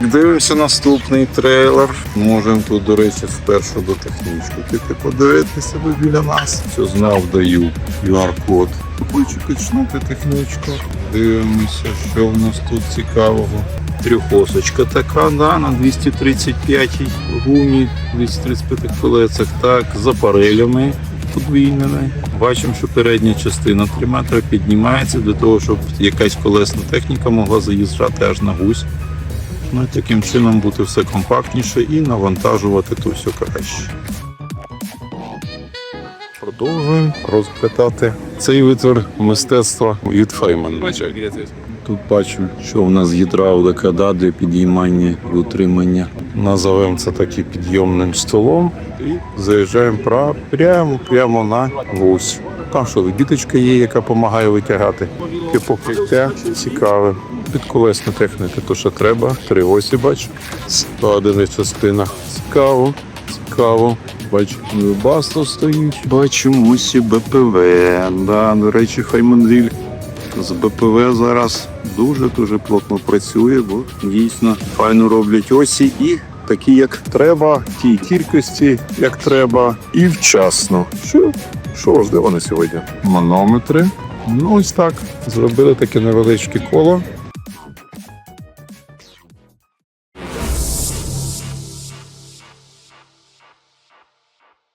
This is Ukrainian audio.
Дивимося наступний трейлер. Можемо тут, до речі, спершу до технічку піти подивитися, бо біля нас. Що знав, даю QR-код. Хочу качнути технічку. Дивимося, що в нас тут цікавого. Трьохосочка така, да, на 235 гумі, 235 колесах, так, з апарелями подвійними. Бачимо, що передня частина 3 метри піднімається для того, щоб якась колесна техніка могла заїжджати аж на гусь. Ну, і таким чином бути все компактніше і навантажувати то все краще. Продовжуємо розпитати цей витвір мистецтва від Феймана. Тут бачу, що в нас гідравлика да, для підіймання і утримання. Назовемо це таки підйомним столом і заїжджаємо прямо, прямо на гусь. Там що діточка є, яка допомагає витягати. Таке покриття цікаве. Підколесна техніка, то що треба. Три осі бачу. Складена частина. Цікаво, цікаво. Бачу, басто стоїть. Бачу мусі БПВ. Да, до речі, Хаймандріль з БПВ зараз дуже-дуже плотно працює, бо дійсно файно роблять осі і такі, як треба, в тій кількості, як треба, і вчасно. Що, що важливо на сьогодні? Манометри. Ну, ось так. Зробили таке невеличке коло.